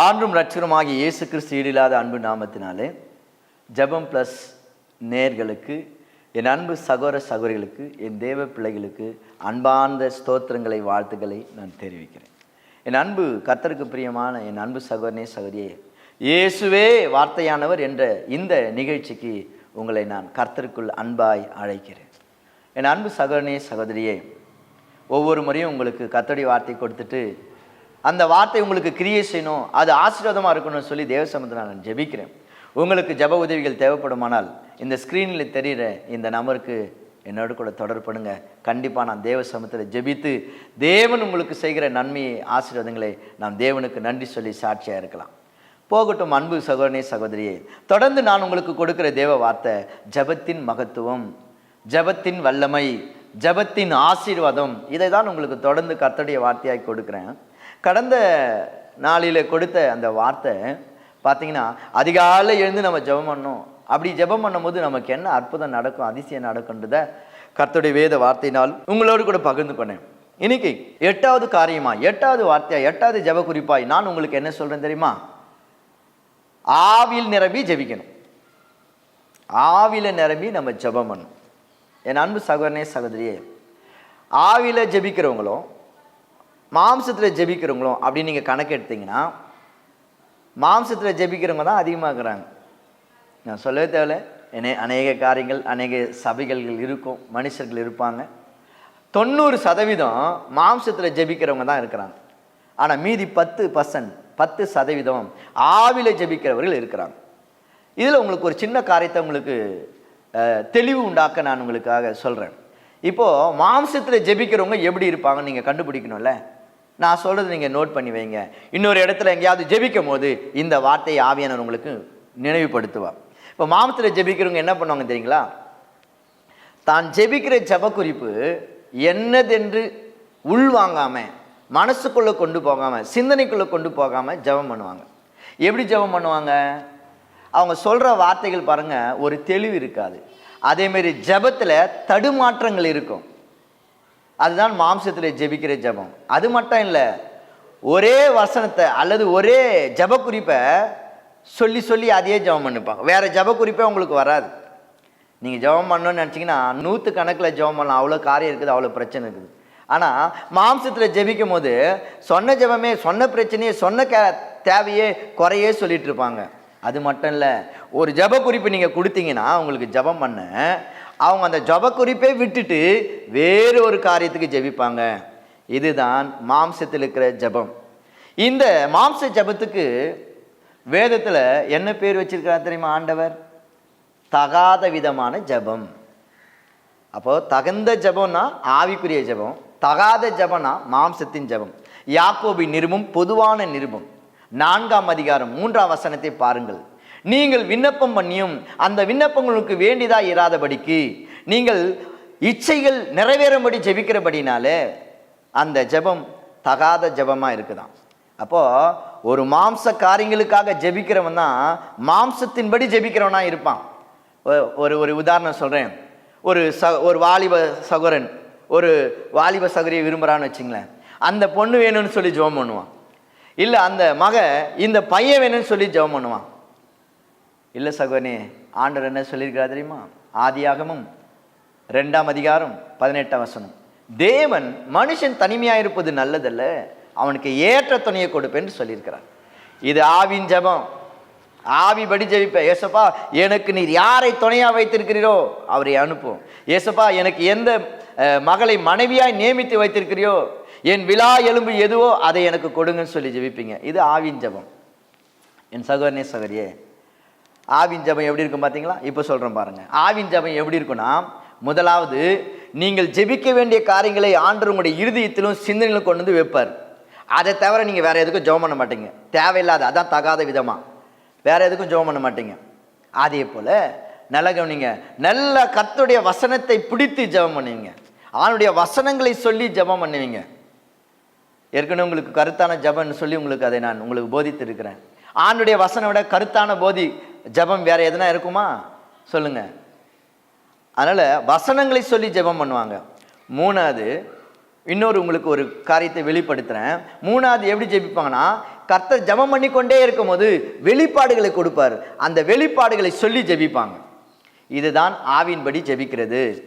ஆண்டும் ரட்சகருமாகிய இயேசு கிறிஸ்து ஈடில்லாத அன்பு நாமத்தினாலே ஜெபம் ப்ளஸ் நேர்களுக்கு என் அன்பு சகோர சகோதரிகளுக்கு என் தேவ பிள்ளைகளுக்கு அன்பார்ந்த ஸ்தோத்திரங்களை வாழ்த்துக்களை நான் தெரிவிக்கிறேன். என் அன்பு கர்த்தருக்கு பிரியமான என் அன்பு சகோதரனே சகோதரியே இயேசுவே வார்த்தையானவர் என்ற இந்த நிகழ்ச்சிக்கு உங்களை நான் கர்த்தருக்குள் அன்பாய் அழைக்கிறேன். என் அன்பு சகோதரனே சகோதரியே ஒவ்வொரு முறையும் உங்களுக்கு கத்தடி வார்த்தை கொடுத்துட்டு அந்த வார்த்தை உங்களுக்கு கிரியை செய்யணும் அது ஆசீர்வாதமாக இருக்கணும்னு சொல்லி தேவசமத்தில் நான் ஜெபிக்கிறேன். உங்களுக்கு ஜெப உதவிகள் தேவைப்படுமானால் இந்த ஸ்க்ரீனில் தெரிகிற இந்த நம்பருக்கு என்னோட கூட தொடர்படுங்க கண்டிப்பாக நான் தேவ சமத்தில் ஜெபித்து தேவன் உங்களுக்கு செய்கிற நன்மையை ஆசீர்வாதங்களை நாம் தேவனுக்கு நன்றி சொல்லி சாட்சியாக இருக்கலாம். போகட்டும் அன்பு சகோதரனே சகோதரியே. தொடர்ந்து நான் உங்களுக்கு கொடுக்கிற தேவ வார்த்தை ஜெபத்தின் மகத்துவம் ஜெபத்தின் வல்லமை ஜெபத்தின் ஆசீர்வாதம். இதை தான் உங்களுக்கு தொடர்ந்து கத்தடைய வார்த்தையாக கொடுக்குறேன். கடந்த நாளில் கொடுத்த அந்த வார்த்தை பார்த்தீங்கன்னா அதிகாலை எழுந்து நம்ம ஜெபம் பண்ணோம் அப்படி ஜெபம் பண்ணும்போது நமக்கு என்ன அற்புதம் நடக்கும் அதிசயம் நடக்குன்றத கர்த்தருடைய வேத வார்த்தையினால் உங்களோடு கூட பகிர்ந்து கொண்டேன். இன்னைக்கு எட்டாவது காரியமா எட்டாவது வார்த்தையா எட்டாவது ஜெப குறிப்பாய் நான் உங்களுக்கு என்ன சொல்கிறேன் தெரியுமா? ஆவியில் நிரம்பி ஜெபிக்கணும். ஆவில நிரம்பி நம்ம ஜெபம் பண்ணணும். என் அன்பு சகோதரனே சகோதரியே ஆவில ஜெபிக்கிறவங்களும் மாம்சத்தில் ஜெபிக்கிறவங்களும் அப்படின்னு நீங்கள் கணக்கு எடுத்தீங்கன்னா மாம்சத்தில் ஜெபிக்கிறவங்க தான் அதிகமாக இருக்கிறாங்க நான் சொல்லவே தேவையில்ல. என்னை அநேக காரியங்கள் அநேக சபைகள் இருக்கும் மனுஷர்கள் இருப்பாங்க. தொண்ணூறு சதவீதம் மாம்சத்தில் ஜெபிக்கிறவங்க தான் இருக்கிறாங்க. ஆனால் மீதி பத்து பர்சன்ட் பத்து சதவீதம் ஆவில ஜெபிக்கிறவர்கள் இருக்கிறாங்க. இதில் உங்களுக்கு ஒரு சின்ன காரியத்தை உங்களுக்கு தெளிவு உண்டாக்க நான் உங்களுக்காக சொல்கிறேன் இப்போது மாம்சத்தில் ஜெபிக்கிறவங்க எப்படி இருப்பாங்கன்னு நீங்கள் கண்டுபிடிக்கணும்ல? நான் சொல்கிறது நீங்கள் நோட் பண்ணி வைங்க. இன்னொரு இடத்துல எங்கேயாவது ஜெபிக்கும் போது இந்த வார்த்தையை ஆவியானவர் உங்களுக்கு நினைவுபடுத்துவார். இப்போ மாமத்தில் ஜெபிக்கிறவங்க என்ன பண்ணுவாங்க தெரியுங்களா? தான் ஜெபிக்கிற ஜெப குறிப்பு என்னதென்று உள்வாங்காமல் மனசுக்குள்ளே கொண்டு போகாமல் சிந்தனைக்குள்ளே கொண்டு போகாமல் ஜெபம் பண்ணுவாங்க. எப்படி ஜெபம் பண்ணுவாங்க? அவங்க சொல்கிற வார்த்தைகள் பாருங்கள் ஒரு தெளிவு இருக்காது. அதேமாரி ஜபத்தில் தடுமாற்றங்கள் இருக்கும். அதுதான் மாம்சத்தில் ஜெபிக்கிற ஜெபம். அது மட்டும் இல்லை ஒரே வசனத்தை அல்லது ஒரே ஜெப குறிப்பை சொல்லி சொல்லி அதையே ஜெபம் பண்ணிப்பாங்க. வேறு ஜெப குறிப்பே உங்களுக்கு வராது. நீங்கள் ஜெபம் பண்ணணும்னு நினச்சிங்கன்னா நூற்று கணக்கில் ஜெபம் பண்ணலாம். அவ்வளோ காரியம் இருக்குது அவ்வளோ பிரச்சனை இருக்குது. ஆனால் மாம்சத்தில் ஜெபிக்கும் போது சொன்ன ஜெபமே சொன்ன பிரச்சனையே சொன்ன கே தேவையே குறையே சொல்லிட்டு இருப்பாங்க. அது மட்டும் இல்லை ஒரு ஜெப குறிப்பு நீங்கள் கொடுத்தீங்கன்னா உங்களுக்கு ஜெபம் பண்ண அவங்க அந்த ஜெப குறிப்பே விட்டுட்டு வேறு ஒரு காரியத்துக்கு ஜெபிப்பாங்க. இதுதான் மாம்சத்தில் இருக்கிற ஜெபம். இந்த மாம்ச ஜெபத்துக்கு வேதத்தில் என்ன பேர் வச்சிருக்கிறார் தெரியுமா ஆண்டவர்? தகாத விதமான ஜெபம். அப்போ தகுந்த ஜபம்னா ஆவிக்குரிய ஜெபம் தகாத ஜபம்னா மாம்சத்தின் ஜெபம். யாக்கோபி நிருபம் பொதுவான நிருபம். நான்காம் அதிகாரம் மூன்றாம் வசனத்தை பாருங்கள். நீங்கள் விண்ணப்பம் பண்ணியும் அந்த விண்ணப்பங்களுக்கு வேண்டியதா இராதபடிக்கு நீங்கள் இச்சைகள் நிறைவேறும்படி ஜெபிக்கிறபடினாலே அந்த ஜெபம் தகாத ஜெபமாக இருக்குதான் அப்போது ஒரு மாம்ச காரியங்களுக்காக ஜெபிக்கிறவன் தான் மாம்சத்தின்படி ஜெபிக்கிறவனா இருப்பான். ஒ- ஒரு ஒரு உதாரணம் சொல்கிறேன் ஒரு ச ஒரு வாலிப சகோதரன் ஒரு வாலிப சகோரியை விரும்புகிறான்னு வச்சுங்களேன். அந்த பொண்ணு வேணும்னு சொல்லி ஜெபம் பண்ணுவான். இல்லை அந்த மக இந்த பையன் வேணும்னு சொல்லி ஜெபம் பண்ணுவான். இல்லை சகோனே ஆண்டவர் என்ன சொல்லியிருக்கிறார் தெரியுமா? ஆதியாகமும் ரெண்டாம் அதிகாரம் பதினெட்டாம் வசனம். தேவன் மனுஷன் தனிமையாக இருப்பது நல்லதல்ல அவனுக்கு ஏற்ற துணையை கொடுப்பேன்னு சொல்லியிருக்கிறார். இது ஆவின் ஜெபம். ஆவிபடி ஜெபிப்ப ஏசப்பா எனக்கு நீர் யாரை துணையாக வைத்திருக்கிறீரோ அவரை அனுப்பும் ஏசப்பா எனக்கு எந்த மகளை மனைவியாய் நியமித்து வைத்திருக்கிறியோ என் விழா எலும்பு எதுவோ அதை எனக்கு கொடுங்கன்னு சொல்லி ஜெபிப்பீங்க. இது ஆவின் ஜெபம். என் சகோதரனே சகோதரியே ஆவின் ஜெபம் எப்படி இருக்கும் பார்த்தீங்களா இப்போ சொல்கிறேன் பாருங்கள் ஆவின் ஜபம் எப்படி இருக்குன்னா முதலாவது நீங்கள் ஜெபிக்க வேண்டிய காரியங்களை ஆண்டு உங்களுடைய இருதயத்திலும் சிந்தனையிலும் கொண்டு வந்து வைப்பார். அதை தவிர நீங்கள் வேறு எதுக்கும் ஜெபம் பண்ண மாட்டீங்க. தேவையில்லாத அதான் தகாத விதமாக வேற எதுக்கும் ஜெபம் பண்ண மாட்டீங்க. அதே போல் நல்ல கவனிங்க. நல்ல கத்துடைய வசனத்தை பிடித்து ஜெபம் பண்ணுவீங்க. அவனுடைய வசனங்களை சொல்லி ஜெபம் பண்ணுவீங்க. ஏற்கனவே உங்களுக்கு கருத்தான ஜெபம்னு சொல்லி உங்களுக்கு அதை நான் உங்களுக்கு போதித்திருக்கிறேன். ஆணுடைய வசனம் விட கருத்தான போதி ஜெபம் வேற எதுனா இருக்குமா? சொல்லுங்க. அதனால வசனங்களை சொல்லி ஜெபம் பண்ணுவாங்க. மூணாவது இன்னொரு உங்களுக்கு ஒரு காரியத்தை வெளிப்படுத்துறேன். மூணாவது எப்படி ஜெபிப்பாங்கன்னா கர்த்தர் ஜெபம் பண்ணி கொண்டே இருக்கும்போது வெளிப்பாடுகளை கொடுப்பார். அந்த வெளிப்பாடுகளை சொல்லி ஜெபிப்பாங்க. இதுதான் ஆவின்படி ஜெபிக்கிறது.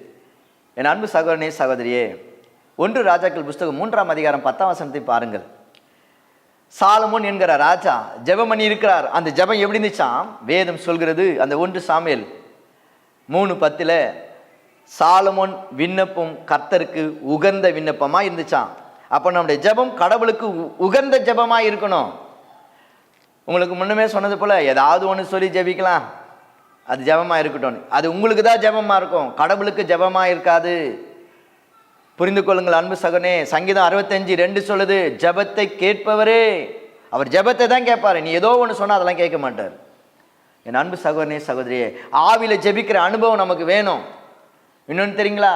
என் அன்பு சகோதரனே சகோதரியே ஒன்று ராஜாக்கள் புஸ்தகம் மூன்றாம் அதிகாரம் பத்தாம் வசனத்தை பாருங்கள். சாலமோன் என்கிற ராஜா ஜெபம் பண்ணி இருக்கிறார். அந்த ஜெபம் எப்படி இருந்துச்சாம் வேதம் சொல்கிறது அந்த ஒன்று சாமியல் மூணு பத்தில் சாலமோன் விண்ணப்பம் கர்த்தருக்கு உகந்த விண்ணப்பமாக இருந்துச்சான் அப்போ நம்முடைய ஜெபம் கடவுளுக்கு உ- உகந்த ஜெபமாக இருக்கணும். உங்களுக்கு முன்னமே சொன்னது போல் ஏதாவது ஒன்று சொல்லி ஜெபிக்கலாம். அது ஜெபமாக இருக்கட்டும். அது உங்களுக்கு தான் ஜெபமாக இருக்கும். கடவுளுக்கு ஜெபமாக இருக்காது. புரிந்து கொள்ளுங்கள் அன்பு சகனே சங்கீதம் அறுபத்தஞ்சு ரெண்டு சொல்லுது ஜெபத்தை கேட்பவரே. அவர் ஜெபத்தை தான் கேட்பாரு. நீ ஏதோ ஒன்று சொன்னால் அதெல்லாம் கேட்க மாட்டார். என் அன்பு சகோதரனே சகோதரியே ஆவியில் ஜெபிக்கிற அனுபவம் நமக்கு வேணும். இன்னொன்று தெரியுங்களா?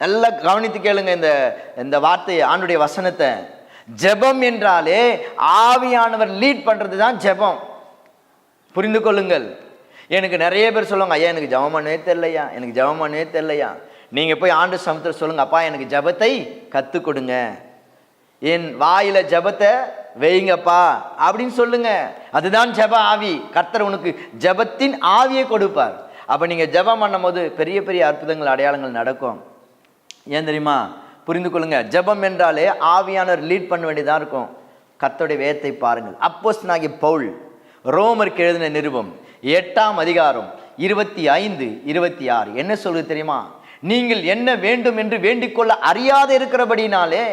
நல்லா கவனித்து கேளுங்க இந்த இந்த வார்த்தையை ஆண்டுடைய வசனத்தை. ஜெபம் என்றாலே ஆவியானவர் லீட் பண்ணுறது தான் ஜெபம். புரிந்து கொள்ளுங்கள். எனக்கு நிறைய பேர் சொல்லுவாங்க ஐயா எனக்கு ஜெபம் பண்ணவே தெரியலையா? எனக்கு ஜெபம் பண்ணவே தெரியலையா? நீங்கள் போய் ஆண்டு சமத்தில் சொல்லுங்க அப்பா எனக்கு ஜெபத்தை கற்றுக் கொடுங்க என் வாயில ஜெபத்தை வைங்கப்பா அப்படின்னு சொல்லுங்க. அதுதான் ஜப ஆவி. கர்த்தர் உனக்கு ஜெபத்தின் ஆவியை கொடுப்பார். அப்போ நீங்கள் ஜெபம் பண்ணும்போது பெரிய பெரிய அற்புதங்கள் அடையாளங்கள் நடக்கும். ஏன் தெரியுமா? புரிந்து கொள்ளுங்க. ஜெபம் என்றாலே ஆவியானவர் லீட் பண்ண வேண்டியதாக இருக்கும். கர்த்தருடைய வேத்தை பாருங்கள். அப்போஸ் நாகி பவுல் ரோமருக்கு எழுதின நிருபம் எட்டாம் அதிகாரம் இருபத்தி ஐந்து இருபத்தி ஆறு. என்ன சொல்லுது தெரியுமா? நீங்கள் என்ன வேண்டும் என்று வேண்டிக்கொள்ள அறியாது இருக்கிறபடினாலே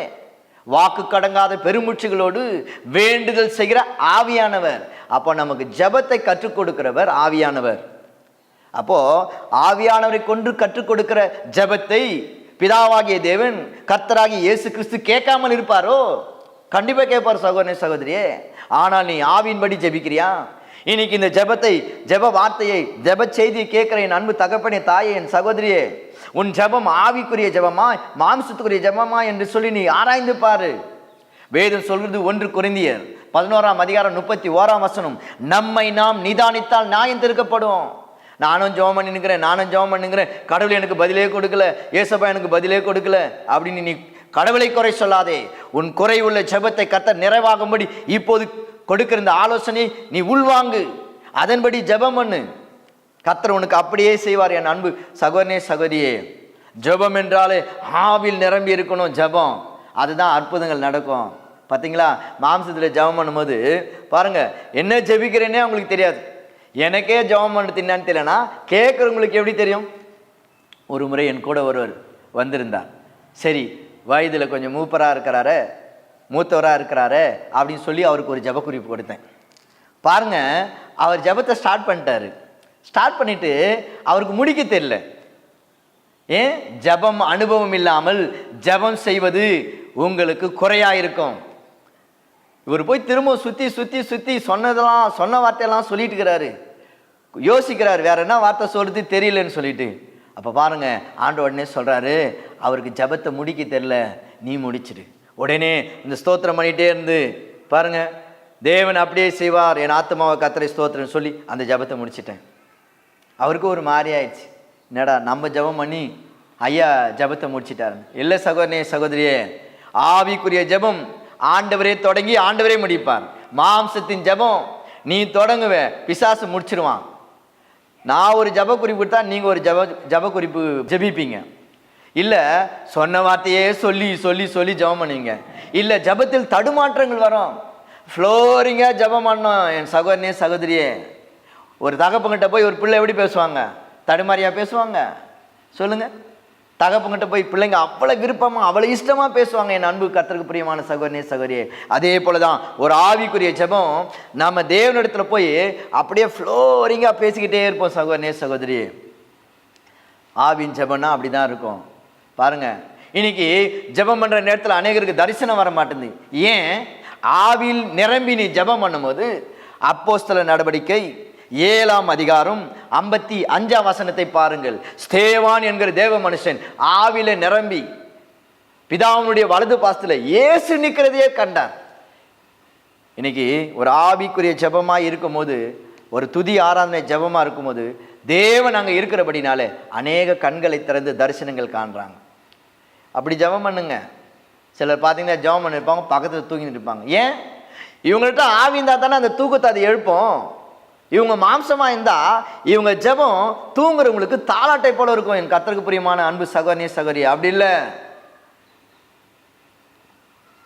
வாக்கு கடங்காத பெருமூச்சுகளோடு வேண்டுதல் செய்கிற ஆவியானவர். அப்போ நமக்கு ஜெபத்தை கற்றுக் கொடுக்கிறவர் ஆவியானவர். அப்போ ஆவியானவரை கொன்று கற்றுக் கொடுக்கிற ஜெபத்தை பிதாவாகிய தேவன் கர்த்தராகிய இயேசு கிறிஸ்து கேட்காமல் இருப்பாரோ? கண்டிப்பாக கேட்பார் சகோதரன் சகோதரியே. ஆனால் நீ ஆவியின்படி ஜெபிக்கிறியா? இன்னைக்கு இந்த ஜெபத்தை ஜெப வார்த்தையை ஜெப செய்தியை கேட்கிற என் அன்பு தகப்பனே தாயே என் சகோதரியே. உன் ஜபம் ஆவிக்குரிய ஜபமா மாம்சத்துக்குரிய ஜபமா என்று சொல்லி நீ ஆராய்ந்து பாரு. வேதம் சொல்கிறது ஒன்று குறைந்தியர் பதினோராம் அதிகாரம் முப்பத்தி ஓராம் வசனம் நம்மை நாம் நிதானித்தால் நியாயம் திருக்கப்படும். நானும் ஜோம் பண்ணினுக்கிறேன் நானும் ஜோம் பண்ணுங்கிறேன் கடவுள் எனக்கு பதிலே கொடுக்கல ஏசப்பா எனக்கு பதிலே கொடுக்கல. அப்படின்னு நீ கடவுளை குறை சொல்லாதே. உன் குறை உள்ள ஜெபத்தை கத்த நிறைவாகும்படி இப்போது கொடுக்கிற இந்த ஆலோசனை நீ உள்வாங்கு. அதன்படி ஜெபம் பண்ணு. கத்தர் உனக்கு அப்படியே செய்வார் என் அன்பு. சகோதரனே சகோதரியே ஜெபம் என்றாலே ஆவில் நிரம்பி இருக்கணும் ஜெபம். அதுதான் அற்புதங்கள் நடக்கும். பார்த்தீங்களா மாம்சத்தில் ஜெபம் பண்ணும்போது பாருங்கள் என்ன ஜெபிக்கிறேனே உங்களுக்கு தெரியாது. எனக்கே ஜெபம் பண்ண தின்னான்னு தெரியலனா கேட்குறவங்களுக்கு எப்படி தெரியும்? ஒரு முறை என் கூட ஒருவர் வந்திருந்தார். சரி வயதில் கொஞ்சம் மூப்பராக இருக்கிறாரு மூத்தவராக இருக்கிறாரு அப்படின்னு சொல்லி அவருக்கு ஒரு ஜெப குறிப்பு கொடுத்தேன். பாருங்க அவர் ஜெபத்தை ஸ்டார்ட் பண்ணிட்டாரு. ஸ்டார்ட் பண்ணிட்டு அவருக்கு முடிக்க தெரியல. ஏன்? ஜெபம் அனுபவம் இல்லாமல் ஜெபம் செய்வது உங்களுக்கு குறையா இருக்கும். இவர் போய் திரும்ப சுற்றி சுற்றி சுற்றி சொன்னதெல்லாம் சொன்ன வார்த்தையெல்லாம் சொல்லிட்டு இருக்கிறாரு யோசிக்கிறார் வேற என்ன வார்த்தை சொல்றது தெரியலன்னு சொல்லிட்டு. அப்போ பாருங்க ஆண்டு உடனே சொல்றாரு அவருக்கு ஜெபத்தை முடிக்க தெரில நீ முடிச்சிடு. உடனே இந்த ஸ்தோத்திரம் பண்ணிட்டே இருந்து பாருங்க தேவன் அப்படியே செய்வார் என் ஆத்மாவை கத்தரை ஸ்தோத்திரம் சொல்லி அந்த ஜெபத்தை முடிச்சிட்டேன். அவருக்கு ஒரு மாதிரி ஆயிடுச்சு. என்னடா நம்ம ஜெபம் பண்ணி ஐயா ஜெபத்தை முடிச்சிட்டாருன்னு இல்லை சகோதரனே சகோதரியே ஆவிக்குரிய ஜெபம் ஆண்டவரே தொடங்கி ஆண்டவரே முடிப்பார். மாம்சத்தின் ஜெபம் நீ தொடங்குவ பிசாசு முடிச்சிருவான். நான் ஒரு ஜெப குறிப்பு தான் நீங்கள் ஒரு ஜெப ஜெப குறிப்பு ஜெபிப்பீங்க. இல்லை சொன்ன வார்த்தையே சொல்லி சொல்லி சொல்லி ஜெபம் பண்ணுவீங்க. இல்லை ஜெபத்தில் தடுமாற்றங்கள் வரும். ஃப்ளோரிங்காக ஜெபம் பண்ணோம் என் சகோதரனே சகோதரியே. ஒரு தகப்பங்கிட்ட போய் ஒரு பிள்ளை எப்படி பேசுவாங்க? தடுமாறியாக பேசுவாங்க? சொல்லுங்கள் தகப்பங்கிட்ட போய் பிள்ளைங்க அவ்வளோ விருப்பமாக அவ்வளோ இஷ்டமாக பேசுவாங்க. என் அன்பு கத்தருக்கு பிரியமான சகோதரனே சகோதரியே அதே போல தான் ஒரு ஆவிக்குரிய ஜெபம் நம்ம தேவனிடத்தில் போய் அப்படியே ஃப்ளோரிங்காக பேசிக்கிட்டே இருப்போம் சகோதரனே சகோதரியே. ஆவின் ஜெபம்னா அப்படிதான் இருக்கும். பாருங்க. இன்னைக்கு ஜெபம் பண்ணுற நேரத்தில் அநேகருக்கு தரிசனம் வர மாட்டேங்குது. ஏன்? ஆவியில் நிரம்பி நீ ஜெபம் பண்ணும்போது அப்போஸ்தல நடவடிக்கை ஏழாம் அதிகாரம் ஐம்பத்தி அஞ்சாம் வசனத்தை பாருங்கள். ஸ்தேவான் என்கிற தேவ மனுஷன் ஆவில நிரம்பி பிதாவினுடைய வலது பாசத்தில் இயேசு நிற்கிறதையே கண்டார். இன்னைக்கு ஒரு ஆவிக்குரிய ஜெபமா இருக்கும்போது ஒரு துதி ஆராதனை ஜெபமா இருக்கும்போது தேவன் அங்கே இருக்கிறபடினாலே அநேக கண்களை திறந்து தரிசனங்கள் காண்றாங்க. அப்படி ஜெபம் பண்ணுங்க. சிலர் பார்த்தீங்கன்னா ஜெபம் பண்ணிருப்பாங்க பக்கத்தில் தூங்கிட்டு இருப்பாங்க. ஏன்? இவங்கள்ட்ட ஆவி இருந்தால் தானே அந்த தூக்கத்தை அது எழுப்போம். இவங்க மாம்சமா இருந்தா இவங்க ஜெபம் தூங்குறவங்களுக்கு தாளாட்டை போல இருக்கும். என் கத்தருக்கு பிரியமான அன்பு சகோதரி சகோதரி அப்படி இல்லை.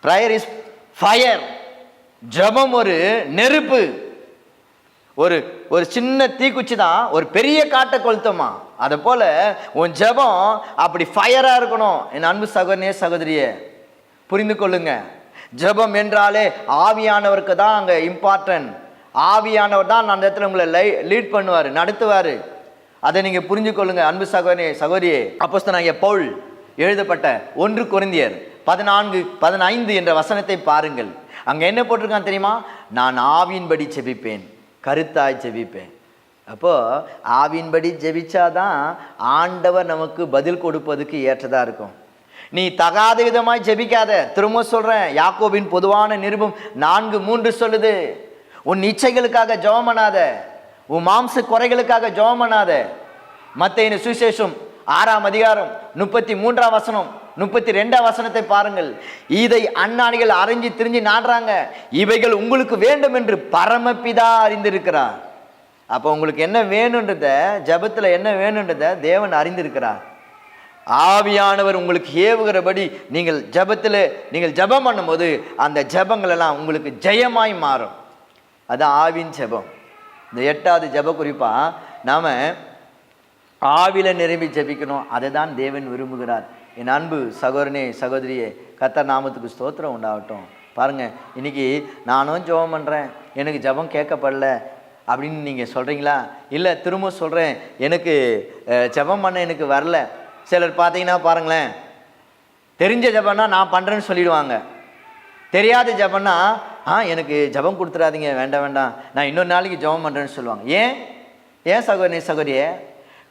ப்ரயர் இஸ் ஃபயர் ஜெபம் ஒரு நெருப்பு. ஒரு ஒரு சின்ன தீக்குச்சி தான். ஒரு பெரிய காட்டை கொளுத்தமா. அதை போல உன் ஜெபம் அப்படி ஃபயராக இருக்கணும். என் அன்பு சகோதரியே சகோதரியே புரிந்து கொள்ளுங்க. ஜெபம் என்றாலே ஆவியானவருக்கு தான் அங்கே இம்பார்ட்டன்ட் ஆவியானவர் தான் அந்த இடத்துல உங்களை லை லீட் பண்ணுவார் நடத்துவார். அதை நீங்கள் புரிஞ்சு கொள்ளுங்கள் அன்பு சகோதரியே சகோதரியே. அப்போஸ்தலனாகிய பவுல் எழுதப்பட்ட ஒன்று குறைந்தியர் பதினான்கு பதினைந்து என்ற வசனத்தை பாருங்கள். அங்கே என்ன போட்டிருக்கான் தெரியுமா? நான் ஆவியின்படி செபிப்பேன் கருத்தாய் ஜெபிப்பேன். அப்போது ஆவியின்படி ஜெபிச்சாதான் ஆண்டவர் நமக்கு பதில் கொடுப்பதுக்கு ஏற்றதாக இருக்கும். நீ தகாத விதமாய் ஜெபிக்காத. திரும்ப சொல்கிறேன் யாக்கோவின் பொதுவான நிருபம் நான்கு மூன்று சொல்லுது. உன் இச்சைகளுக்காக ஜெபம் பண்ணாத. உன் மாம்ச குறைகளுக்காக ஜெபம் பண்ணாத. மத்தேயு சுவிசேஷம் ஆறாம் அதிகாரம் முப்பத்தி மூன்றாம் வசனம் முப்பத்தி ரெண்டாம் வசனத்தை பாருங்கள். இதை அண்ணாணிகள் அறிஞ்சு திரிஞ்சு நாடுறாங்க. இவைகள் உங்களுக்கு வேண்டும் என்று பரமப்பிதா அறிந்திருக்கிறார். அப்போ உங்களுக்கு என்ன வேணுன்றத ஜபத்தில் என்ன வேணுன்றத தேவன் அறிந்திருக்கிறார். ஆவியானவர் உங்களுக்கு ஏவுகிறபடி நீங்கள் ஜெபத்தில் நீங்கள் ஜெபம் பண்ணும்போது அந்த ஜெபங்கள் எல்லாம் உங்களுக்கு ஜெயமாய் மாறும். அதுதான் ஆவின் ஜெபம். இந்த எட்டாவது ஜப குறிப்பாக நாம் ஆவில நிரம்பி ஜெபிக்கணும். அதை தான் தேவன் விரும்புகிறார். என் அன்பு சகோதரனே சகோதரியே கத்த நாமத்துக்கு ஸ்தோத்திரம் உண்டாகட்டும். பாருங்கள் இன்னைக்கு நானும் ஜெபம் பண்ணுறேன் எனக்கு ஜெபம் கேட்கப்படல அப்படின்னு நீங்கள் சொல்கிறீங்களா இல்லை திரும்ப சொல்கிறேன் எனக்கு ஜபம் ஜெபம் பண்ண எனக்கு வரல. சிலர் பார்த்தீங்கன்னா பாருங்களேன் தெரிஞ்ச ஜபம்னா நான் பண்ணுறேன்னு சொல்லிடுவாங்க. தெரியாத ஜபம்னா ஆ எனக்கு ஜெபம் கொடுத்துறாதீங்க வேண்டாம் வேண்டாம். நான் இன்னொரு நாளைக்கு ஜெபம் பண்ணுறேன்னு சொல்லுவாங்க. ஏன்? ஏன் சகோதரி சகோதரியே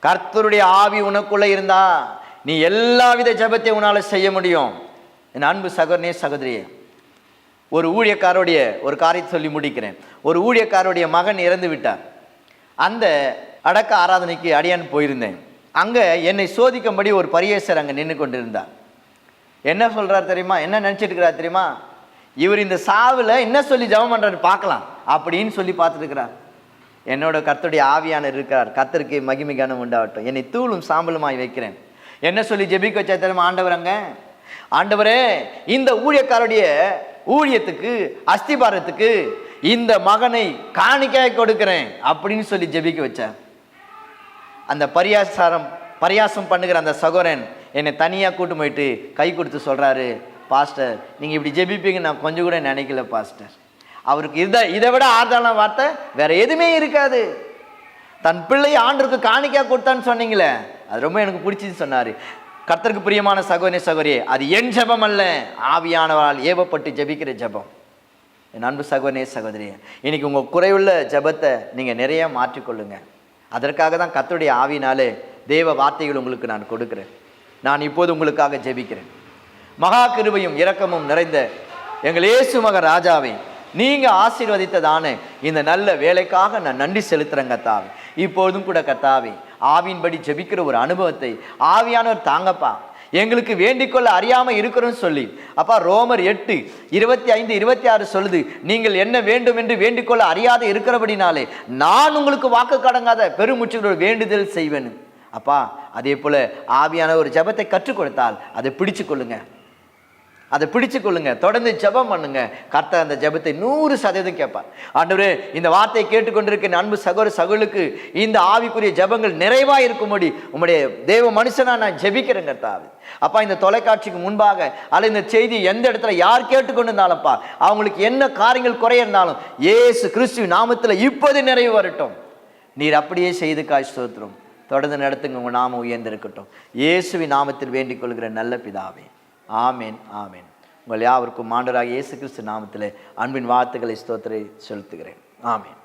கர்த்தருடைய ஆவி உனக்குள்ளே இருந்தா நீ எல்லா வித ஜெபத்தையும் உன்னால் செய்ய முடியும். என் அன்பு சகோதரனே சகோதரியே ஒரு ஊழியக்காரோடைய ஒரு காரியத்தை சொல்லி முடிக்கிறேன். ஒரு ஊழியக்காரோடைய மகன் இறந்து விட்டார். அந்த அடக்க ஆராதனைக்கு அடியான் போயிருந்தேன். அங்கே என்னை சோதிக்கும்படி ஒரு பரியேசர் அங்கே நின்று கொண்டிருந்தார் என்ன சொல்கிறார் தெரியுமா? என்ன நினச்சிட்டு இருக்கிறார் தெரியுமா? இவர் இந்த சாவில் என்ன சொல்லி ஜெபம் பண்ணுறாரு பார்க்கலாம். அப்படின்னு சொல்லி பார்த்துருக்கிறார் என்னோட கர்த்தருடைய ஆவியானர் இருக்கிறார். கத்தருக்கு மகிமிகானம் உண்டாகட்டும். என்னை தூளும் சாம்பலுமாய் வைக்கிறேன். என்ன சொல்லி ஜெபிக்க வச்சா தெரியுமா ஆண்டவர் ஆண்டவரே இந்த ஊழியக்காரருடைய ஊழியத்துக்கு அஸ்திபாரத்துக்கு இந்த மகனை காணிக்கையாக கொடுக்கிறேன் அப்படின்னு சொல்லி ஜெபிக்க வச்சார். அந்த பரியாசாரம் பரியாசம் பண்ணுகிற அந்த சகோதரன் என்னை தனியாக கூட்டு போயிட்டு கை கொடுத்து சொல்கிறாரு பாஸ்டர் நீங்கள் இப்படி ஜெபிப்பீங்க நான் கொஞ்சம் கூட நினைக்கல பாஸ்டர். அவருக்கு இதை இதை விட ஆறுதலான வார்த்தை வேற எதுவுமே இருக்காது. தன் பிள்ளை ஆண்டுக்கு காணிக்கா கொடுத்தான்னு சொன்னீங்களே அது ரொம்ப எனக்கு பிடிச்சிதுன்னு சொன்னார். கர்த்தருக்கு பிரியமான சகோதரி சகோதரியே அது என் ஜெபம் அல்ல ஆவியானவரால் ஏவப்பட்டு ஜெபிக்கிற ஜெபம். என் அன்பு சகோதரே சகோதரியே இன்றைக்கி உங்கள் குறைவுள்ள ஜெபத்தை நீங்கள் நிறைய மாற்றிக்கொள்ளுங்க. அதற்காக தான் கத்துடைய ஆவினாலே தேவ வார்த்தைகள் உங்களுக்கு நான் கொடுக்குறேன். நான் இப்போது உங்களுக்காக ஜெபிக்கிறேன். மகா கிருபையும் இரக்கமும் நிறைந்த எங்கள் இயேசு மக ராஜாவை நீங்கள் ஆசீர்வதித்ததான இந்த நல்ல வேலைக்காக நான் நன்றி செலுத்துகிறேன் கத்தாவே. இப்பொழுதும் கூட கத்தாவே ஆவியின்படி ஜெபிக்கிற ஒரு அனுபவத்தை ஆவியானவர் தாங்கப்பா. எங்களுக்கு வேண்டிக்கொள்ள அறியாமல் இருக்கிறோம்னு சொல்லி அப்பா ரோமர் எட்டு இருபத்தி ஐந்து இருபத்தி ஆறு சொல்லுது நீங்கள் என்ன வேண்டும் என்று வேண்டிக்கொள்ள அறியாத இருக்கிறபடினாலே நான் உங்களுக்கு வாக்கு கடங்காத பெருமுச்சுகளோட வேண்டுதல் செய்வேன் அப்பா அதே போல் ஆவியான ஒரு ஜெபத்தை கற்றுக் கொடுத்தால் அதை பிடிச்சு கொள்ளுங்கள் அதை பிடிச்சு கொள்ளுங்க. தொடர்ந்து ஜெபம் பண்ணுங்க. கர்த்தர் அந்த ஜெபத்தை நூறு சதவீதம் கேட்பார். ஆண்டவரே இந்த வார்த்தையை கேட்டுக்கொண்டிருக்க அன்பு சகோர சகோலுக்கு இந்த ஆவிக்குரிய ஜெபங்கள் நிறைவாக இருக்கும்படி உங்களுடைய தேவ மனுஷனா நான் ஜெபிக்கிறேங்க தாவி அப்பா இந்த தொலைக்காட்சிக்கு முன்பாக அல்ல இந்த செய்தி எந்த இடத்துல யார் கேட்டுக்கொண்டு இருந்தாலும்ப்பா அவங்களுக்கு என்ன காரியங்கள் குறைய இருந்தாலும் ஏசு கிறிஸ்துவின் நாமத்தில் இப்போது நிறைவு வரட்டும். நீர் அப்படியே செய்து காய் ஸ்தோத்திரம். தொடர்ந்து நடத்துங்க. உங்கள் நாமம் உயர்ந்திருக்கட்டும். இயேசுவி நாமத்தில் வேண்டிக் கொள்கிற நல்ல பிதாவே. ஆமேன் ஆமேன். உங்கள் யாவருக்கும் மாண்டராக இயேசு கிறிஸ்து நாமத்தில் அன்பின் வார்த்தைகளை ஸ்தோத்திரை செலுத்துகிறேன். ஆமேன்.